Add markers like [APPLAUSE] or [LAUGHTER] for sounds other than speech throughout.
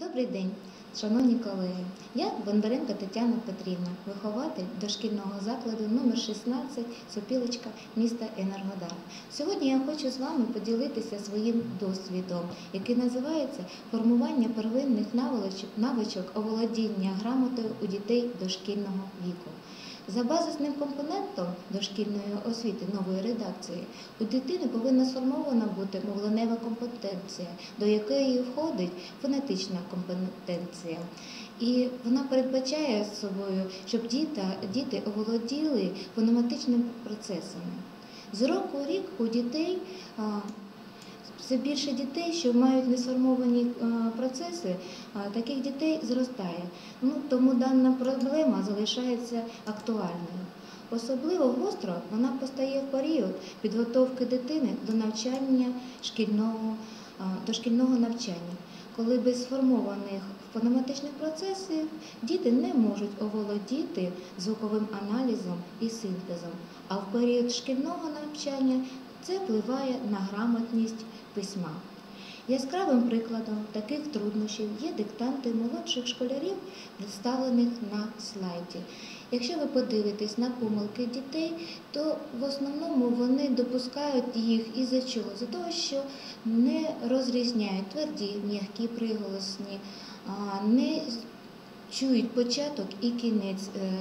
Добрий день, шановні колеги. Я Бондаренко Тетяна Петрівна, вихователь дошкільного закладу номер 16 Сопілочка міста Енергодар. Сьогодні я хочу з вами поділитися своїм досвідом, який називається формування первинних навичок, оволодіння грамотою у дітей дошкільного віку. За базисним компонентом дошкільної освіти нової редакції у дитини повинна сформована бути мовленева компетенція, до якої входить фонетична компетенція. І вона передбачає собою, щоб діти оволоділи фонематичними процесами. З року в рік у дітей все більше дітей, що мають несформовані процеси, таких дітей зростає. Ну, тому дана проблема залишається актуальною. Особливо гостро вона постає в період підготовки дитини до навчання шкільного, дошкільного навчання, коли без сформованих фонематичних процесів діти не можуть оволодіти звуковим аналізом і синтезом, а в період шкільного навчання це впливає на грамотність письма. Яскравим прикладом таких труднощів є диктанти молодших школярів, представлених на слайді. Якщо ви подивитесь на помилки дітей, то в основному вони допускають їх із-за чого? За того, що не розрізняють тверді, м'які приголосні, не чують початок і кінець е,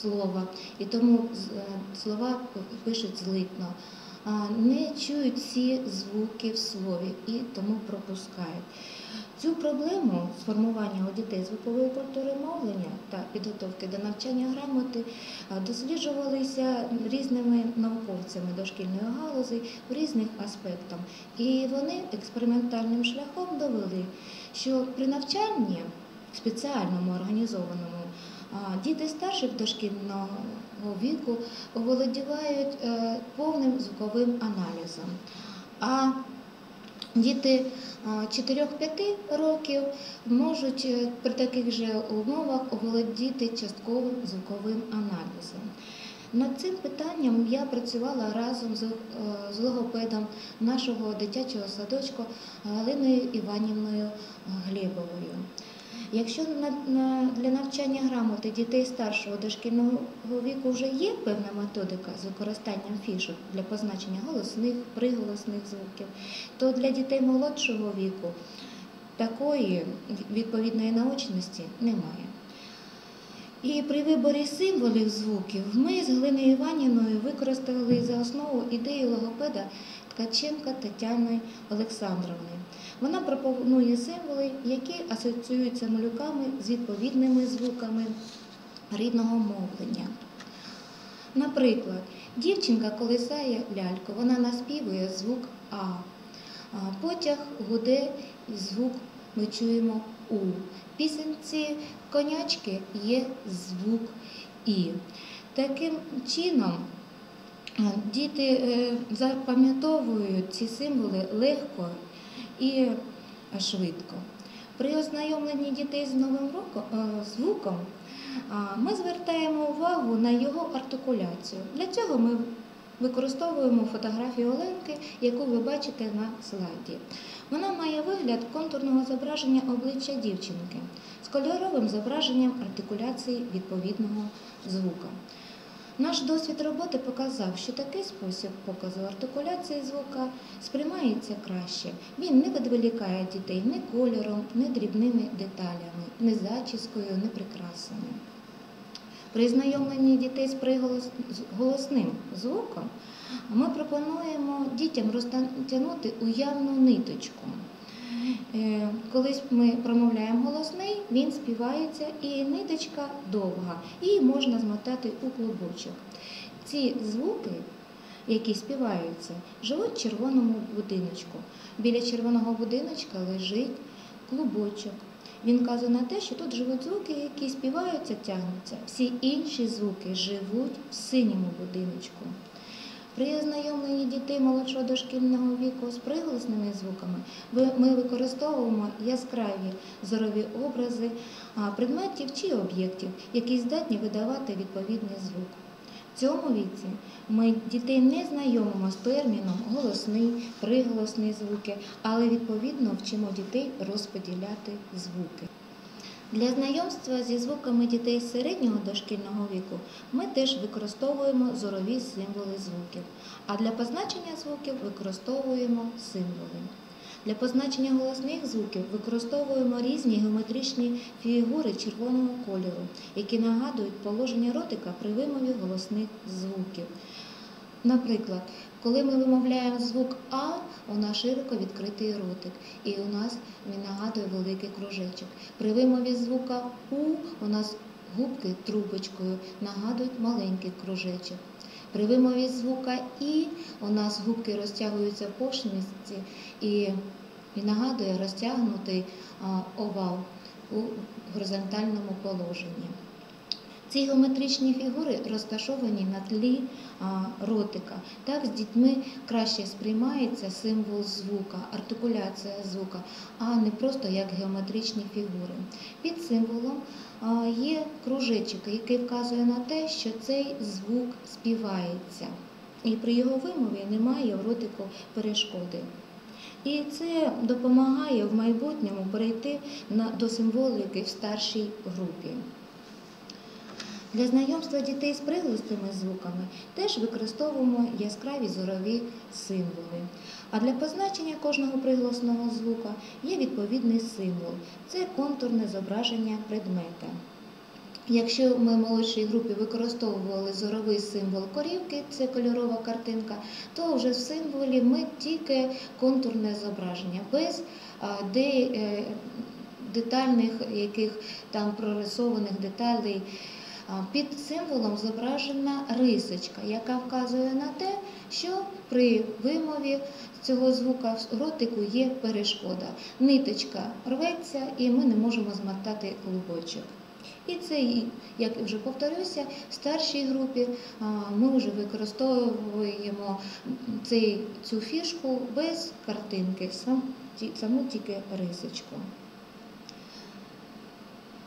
слова, і тому е, слова пишуть злитно не чують всі звуки в слові і тому пропускають. Цю проблему сформування у дітей звукової культури мовлення та підготовки до навчання грамоти досліджувалися різними науковцями дошкільної галузі в різних аспектах. І вони експериментальним шляхом довели, що при навчанні спеціальному організованому діти старших дошкільного віку оволодівають е, повним звуковим аналізом. А діти 4-5 років можуть е, при таких же умовах оволодіти частковим звуковим аналізом. Над цим питанням я працювала разом з, е, логопедом нашого дитячого садочку Галиною Іванівною Глєбовою. Якщо для навчання грамоти дітей старшого дошкільного віку вже є певна методика з використанням фішок для позначення голосних, приголосних звуків, то для дітей молодшого віку такої відповідної наочності немає. І при виборі символів звуків ми з Галиною Іванівною використали за основу ідею логопеда Ткаченка Тетяни Олександровни. Вона пропонує символи, які асоціюються малюками з відповідними звуками рідного мовлення. Наприклад, дівчинка колисає ляльку, вона наспівує звук А. Потяг гуде звук ми чуємо У. Пісенці конячки є звук І. Таким чином е, діти е, запам'ятовують ці символи легко і швидко. При ознайомленні дітей з новим е, звуком ми звертаємо увагу на його артикуляцію. Для цього ми використовуємо фотографію Оленки, яку ви бачите на слайді. Вона має вигляд контурного зображення обличчя дівчинки з кольоровим зображенням артикуляції відповідного звука. Наш досвід роботи показав, що такий спосіб показу артикуляції звука сприймається краще. Він не відволікає дітей ні кольором, ні дрібними деталями, ні зачіскою, ні прикрасами. При знайомленні дітей з приголос- з голосним звуком ми пропонуємо дітям розтягнути уявну ниточку. Е, Колись ми промовляємо голосний, він співається і ниточка довга, і можна змотати у клубочок. Ці звуки, які співаються, живуть в червоному будиночку. Біля червоного будиночка лежить клубочок. Він вказує на те, що тут живуть звуки, які співаються, тягнуться. Всі інші звуки живуть в синьому будиночку. При ознайомленні дітей молодшого дошкільного віку з приголосними звуками ми використовуємо яскраві зорові образи предметів чи об'єктів, які здатні видавати відповідний звук. В цьому віці ми дітей не знайомимо з терміном голосний, приголосний звуки, але відповідно вчимо дітей розподіляти звуки. Для знайомства зі звуками дітей середнього дошкільного віку ми теж використовуємо зорові символи звуків, а для позначення звуків використовуємо символи. Для позначення голосних звуків використовуємо різні геометричні фігури червоного кольору, які нагадують положення ротика при вимові голосних звуків. Наприклад, коли ми вимовляємо звук А, у нас широко відкритий ротик, і у нас він нагадує великий кружечок. При вимові звука У у нас губки трубочкою нагадують маленький кружечок. При вимові звука І у нас губки розтягуються по шмісті і, і нагадує розтягнутий овал у горизонтальному положенні. Ці геометричні фігури розташовані на тлі ротика. Так з дітьми краще сприймається символ звука, артикуляція звука, а не просто як геометричні фігури. Під символом є кружечок, який вказує на те, що цей звук співається, і при його вимові немає в ротику перешкоди. І це допомагає в майбутньому перейти до символики в старшій групі. Для знайомства дітей з приголосними звуками теж використовуємо яскраві зорові символи. А для позначення кожного приголосного звука є відповідний символ це контурне зображення предмета. Якщо ми в молодшій групі використовували зоровий символ корівки, це кольорова картинка, то вже в символі ми тільки контурне зображення, без де, е, детальних яких там прорисованих деталей. Під символом зображена рисочка, яка вказує на те, що при вимові цього звука в ротику є перешкода. Ниточка рветься і ми не можемо змотати клубочок. І це, як вже повторюся, в старшій групі ми вже використовуємо цю фішку без картинки, саму тільки рисочку.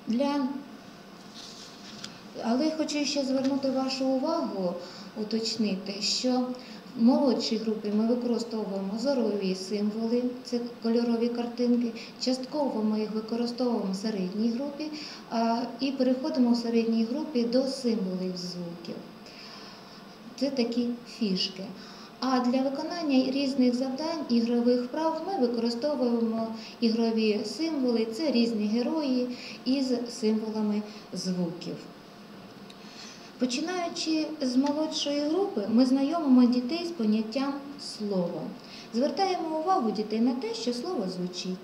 Для але хочу ще звернути вашу увагу, уточнити, що в молодшій групі ми використовуємо зорові символи, це кольорові картинки. Частково ми їх використовуємо в середній групі і переходимо в середній групі до символів звуків. Це такі фішки. А для виконання різних завдань, ігрових вправ ми використовуємо ігрові символи, це різні герої із символами звуків. Починаючи з молодшої групи, ми знайомимо дітей з поняттям слова. Звертаємо увагу дітей на те, що слово звучить.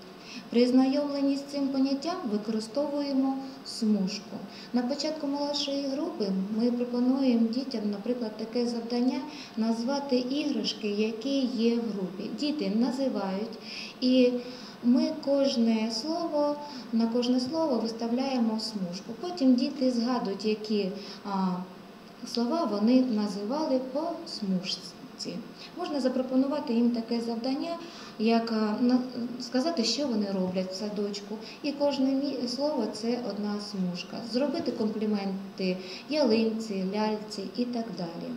При знайомленні з цим поняттям використовуємо смужку. На початку молодшої групи ми пропонуємо дітям, наприклад, таке завдання назвати іграшки, які є в групі. Діти називають і ми кожне слово на кожне слово виставляємо смужку. Потім діти згадують, які слова вони називали по смужці. Можна запропонувати їм таке завдання, як сказати, що вони роблять в садочку. І кожне слово це одна смужка. Зробити компліменти ялинці, ляльці і так далі.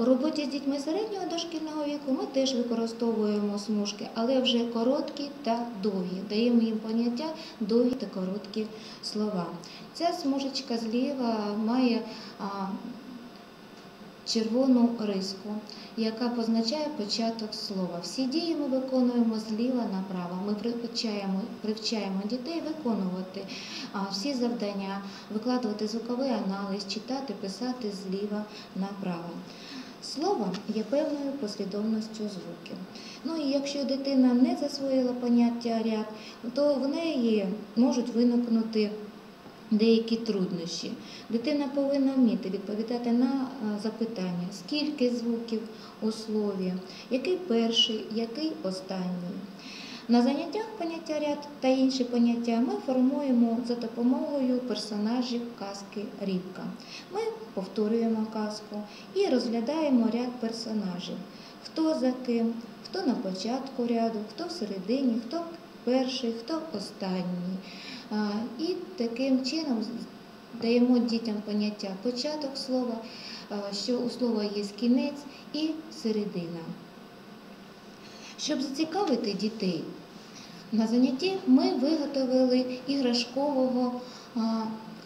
У роботі з дітьми середнього дошкільного віку ми теж використовуємо смужки, але вже короткі та довгі. Даємо їм поняття довгі та короткі слова. Ця смужечка зліва має червону риску, яка позначає початок слова. Всі дії ми виконуємо зліва направо. Ми привчаємо, привчаємо дітей виконувати всі завдання, викладувати звуковий аналіз, читати, писати зліва направо. Слово є певною послідовністю звуків. Ну і якщо дитина не засвоїла поняття ряд, то в неї можуть виникнути деякі труднощі. Дитина повинна вміти відповідати на е, запитання, скільки звуків у слові, який перший, який останній. На заняттях поняття ряд та інші поняття ми формуємо за допомогою персонажів казки Рібка. Ми повторюємо казку і розглядаємо ряд персонажів. Хто за ким, хто на початку ряду, хто всередині, хто перший, хто останній. І таким чином даємо дітям поняття початок слова, що у слова є кінець і середина. Щоб зацікавити дітей, на занятті ми виготовили іграшкового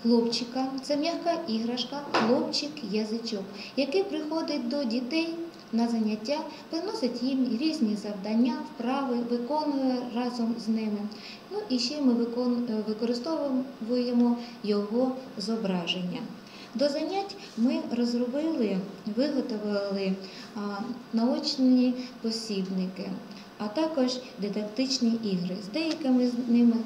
хлопчика. Це м'яка іграшка, хлопчик-язичок, який приходить до дітей на заняття, приносить їм різні завдання, вправи, виконує разом з ними. Ну і ще ми е, використовуємо його зображення. До занять ми розробили, виготовили наочні посібники, а також дидактичні ігри. З деякими з ними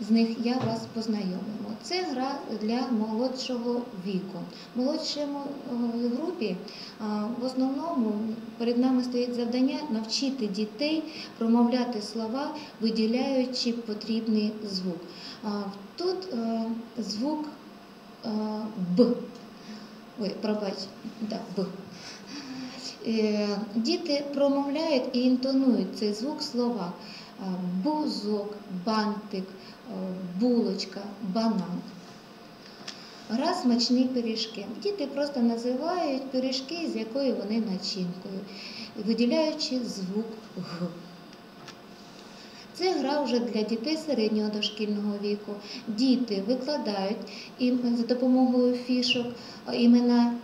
з них я вас познайомимо. Це гра для молодшого віку. В молодшому е, групі а, в основному перед нами стоїть завдання навчити дітей промовляти слова, виділяючи потрібний звук. А, Тут е, звук е, Б. Ой, пробач, да, Б. Е, Діти промовляють і інтонують цей звук слова. Е, Бузок, бантик, е, булочка, банан. Гра смачні пиріжки. Діти просто називають пиріжки, з якою вони начинкою, виділяючи звук Г. Це гра вже для дітей середнього дошкільного віку. Діти викладають за допомогою фішок імена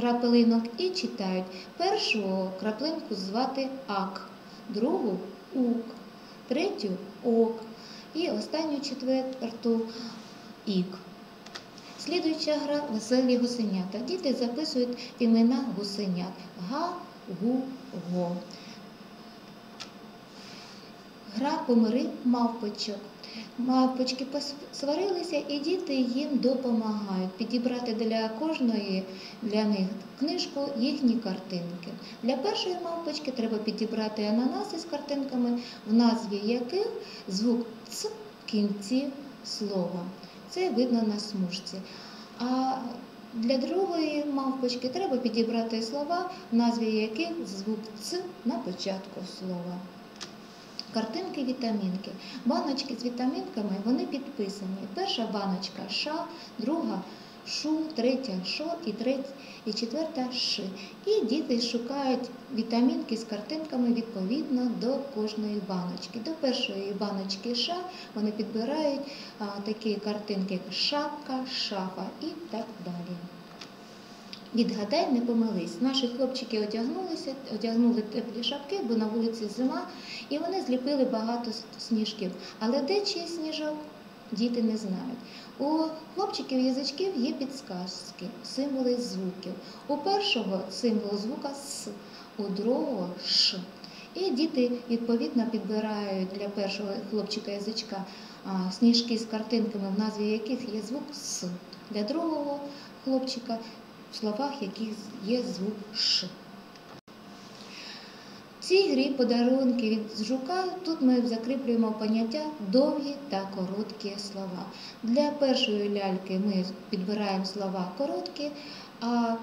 крапелинок і читають. Першу краплинку звати Ак, другу Ук, третю Ок і останню четверту Ік. Слідуюча гра веселі гусенята. Діти записують імена гусенят Га, Гу, Го. Гра помири мавпочок. Мавпочки посварилися, і діти їм допомагають підібрати для кожної для них книжку їхні картинки. Для першої мавпочки треба підібрати ананаси з картинками, в назві яких звук Ц в кінці слова. Це видно на смужці. А для другої мавпочки треба підібрати слова, в назві яких звук Ц на початку слова. Картинки вітамінки. Баночки з вітамінками вони підписані. Перша баночка ша, друга шу, третя шо і і четверта ши. І діти шукають вітамінки з картинками відповідно до кожної баночки. До першої баночки ша вони підбирають а, такі картинки, як шапка, шафа і так далі. Відгадай, не помились. Наші хлопчики одягнулися, одягнули теплі шапки, бо на вулиці зима, і вони зліпили багато сніжків. Але де чий сніжок? Діти не знають. У хлопчиків язичків є підсказки, символи звуків. У першого символ звука С, у другого Ш. І діти відповідно підбирають для першого хлопчика язичка сніжки з картинками, в назві яких є звук С. Для другого хлопчика в словах, яких є звук Ш. В цій грі подарунки від жука тут ми закріплюємо поняття довгі та короткі слова. Для першої ляльки ми підбираємо слова короткі, а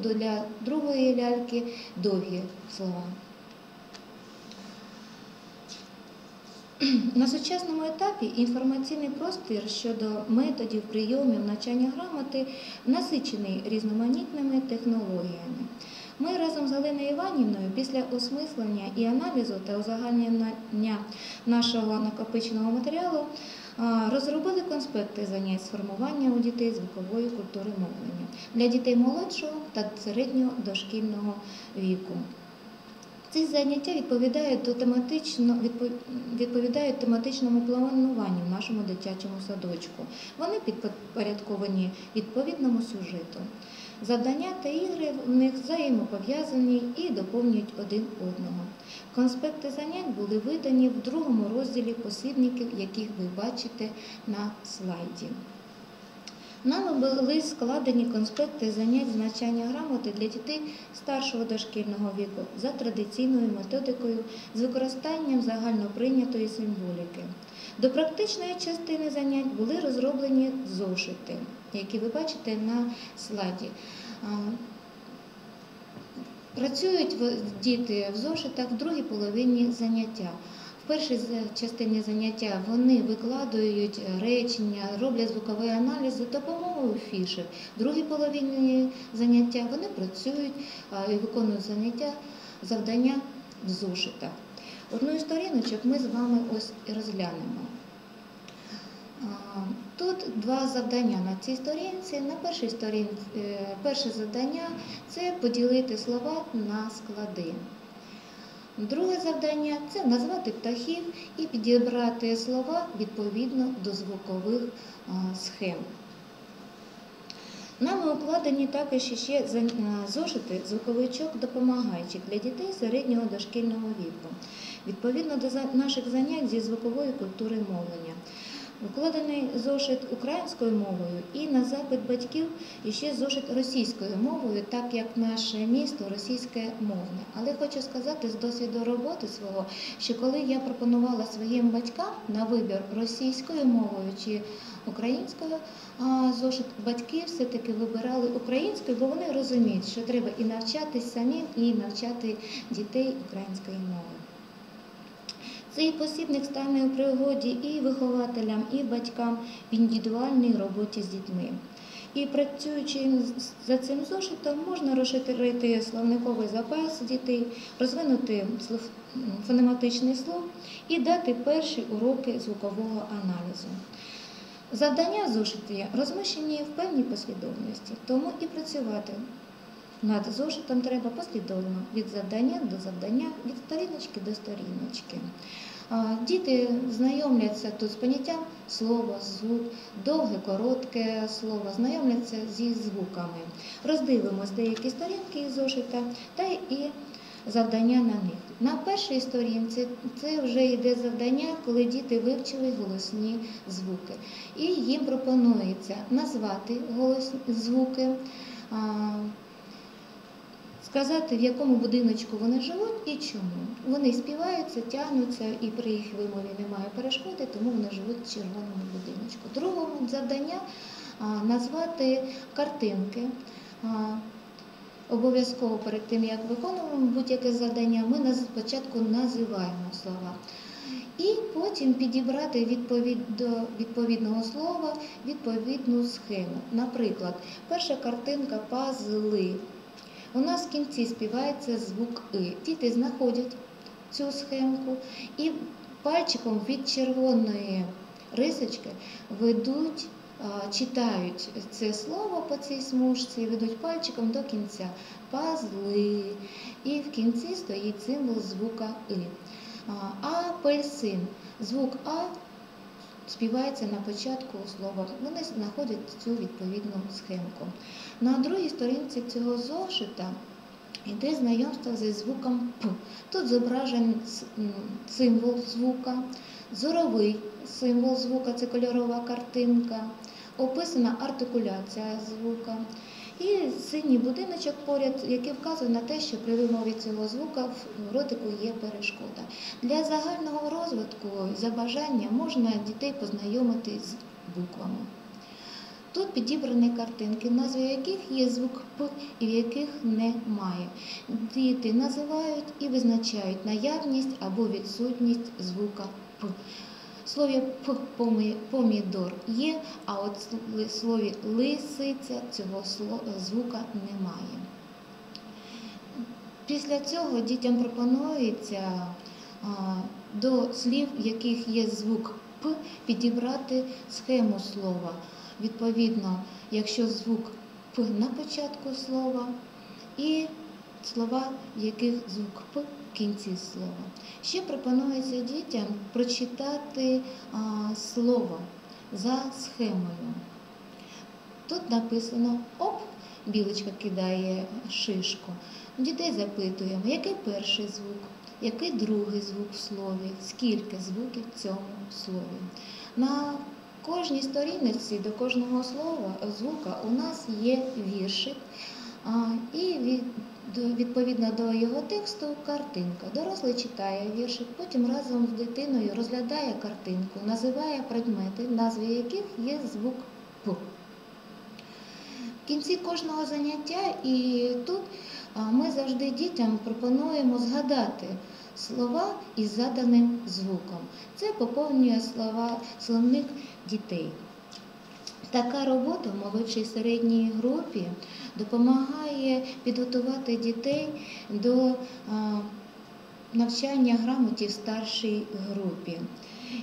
для другої ляльки довгі слова. [CLEARS THROAT] На сучасному етапі інформаційний простір щодо методів, прийомів навчання грамоти насичений різноманітними технологіями. Ми разом з Галиною Іванівною після осмислення і аналізу та узагальнення нашого накопиченого матеріалу розробили конспекти занять з формування у дітей звукової культури мовлення для дітей молодшого та середнього дошкільного віку. Ці заняття відповідають до тематично відповідають тематичному плануванню в нашому дитячому садочку. Вони підпорядковані відповідному сюжету. Завдання та ігри в них взаємопов'язані і доповнюють один одного. Конспекти занять були видані в другому розділі посібників, яких ви бачите на слайді. Нами були складені конспекти занять з грамоти для дітей старшого дошкільного віку за традиційною методикою з використанням загальноприйнятої символіки. До практичної частини занять були розроблені зошити, які ви бачите на слайді. Працюють діти в зошитах в другій половині заняття. В першій частині заняття вони викладають е, речення, роблять звуковий аналіз за допомогою фішек. В другій половині заняття вони працюють і виконують заняття, завдання в зошитах. Одну із сторіночок ми з вами ось розглянемо. Тут два завдання на цій сторінці. На першій сторінці е, перше завдання це поділити слова на склади. Друге завдання це назвати птахів і підібрати слова відповідно до звукових схем. Нами укладені також ще зошити звуковичок допомагаючих для дітей середнього дошкільного віку, відповідно до наших занять зі звукової культури мовлення. Укладений зошит українською мовою і на запит батьків ще зошит російською мовою, так як наше місто російське мовне. Але хочу сказати з досвіду роботи свого, що коли я пропонувала своїм батькам на вибір російською мовою чи українською зошит, батьки все-таки вибирали українською, бо вони розуміють, що треба і навчатись самим, і навчати дітей української мови. Цей посібник стане у пригоді і вихователям, і батькам в індивідуальній роботі з дітьми. І працюючи за цим зошитом, можна розширити словниковий запас дітей, розвинути фонематичний слов і дати перші уроки звукового аналізу. Завдання в зошиті розміщені в певній послідовності, тому і працювати над зошитом треба послідовно від завдання до завдання, від сторіночки до сторіночки. Діти знайомляться тут з поняттям слово, звук, довге, коротке слово, знайомляться зі звуками. Роздивимось деякі сторінки із зошита та і завдання на них. На першій сторінці це вже йде завдання, коли діти вивчили голосні звуки. І їм пропонується назвати голосні звуки. Сказати, в якому будиночку вони живуть і чому. Вони співаються, тягнуться, і при їх вимові немає перешкоди, тому вони живуть в червоному будиночку. Другому завдання назвати картинки. Обов'язково перед тим, як виконуємо будь-яке завдання, ми спочатку називаємо слова. І потім підібрати до відповідного слова відповідну схему. Наприклад, перша картинка пазли. У нас в кінці співається звук И. Діти знаходять цю схемку і пальчиком від червоної рисочки ведуть, читають це слово по цій смужці, ведуть пальчиком до кінця. Пазли. І в кінці стоїть символ звука И. Апельсин. Звук А співається на початку слова. Вони знаходять цю відповідну схемку. На другій сторінці цього зошита йде знайомство зі звуком П. Тут зображений символ звука, зоровий символ звука це кольорова картинка, описана артикуляція звука. І синій будиночок поряд, який вказує на те, що при вимові цього звука в ротику є перешкода. Для загального розвитку за бажання можна дітей познайомити з буквами. Тут підібрані картинки, в назві яких є звук П і в яких немає. Діти називають і визначають наявність або відсутність звука П. В слові помідор є, а от слові лисиця цього звука немає. Після цього дітям пропонується до слів, в яких є звук П, підібрати схему слова. Відповідно, якщо звук П на початку слова і слова, в яких звук П кінці слова. Ще пропонується дітям прочитати слово за схемою. Тут написано оп, білочка кидає шишку. Дітей запитуємо, який перший звук, який другий звук в слові, скільки звуків в цьому слові. На кожній сторінці до кожного слова звука у нас є віршик, і від, відповідно до його тексту картинка. Дорослий читає віршик, потім разом з дитиною розглядає картинку, називає предмети, назві яких є звук П. В кінці кожного заняття і тут ми завжди дітям пропонуємо згадати слова із заданим звуком. Це поповнює слова словник дітей. Така робота в молодшій середній групі допомагає підготувати дітей до навчання грамоті в старшій групі.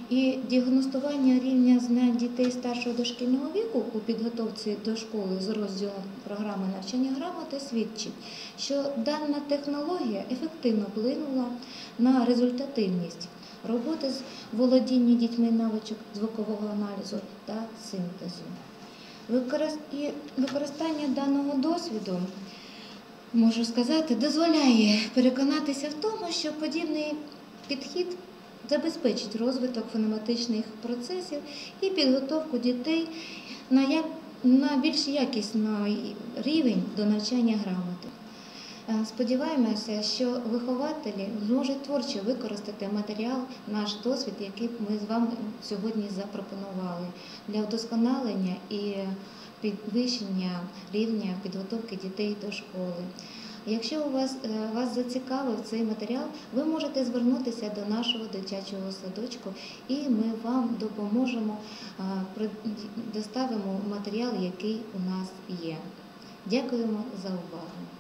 І діагностування рівня знань дітей старшого дошкільного віку у підготовці до школи з розділу програми навчання грамоти свідчить, що дана технологія ефективно вплинула на результативність роботи з володіння дітьми навичок звукового аналізу та синтезу. Використання даного досвіду, можу сказати, дозволяє переконатися в тому, що подібний підхід забезпечить розвиток фонематичних процесів і підготовку дітей на, як, на більш якісний рівень до навчання грамоти. Е, Сподіваємося, що вихователі зможуть творчо використати матеріал, наш досвід, який ми з вами сьогодні запропонували для вдосконалення і підвищення рівня підготовки дітей до школи. Якщо у вас, е, вас зацікавив цей матеріал, ви можете звернутися до нашого дитячого садочку і ми вам допоможемо, е, доставимо матеріал, який у нас є. Дякуємо за увагу.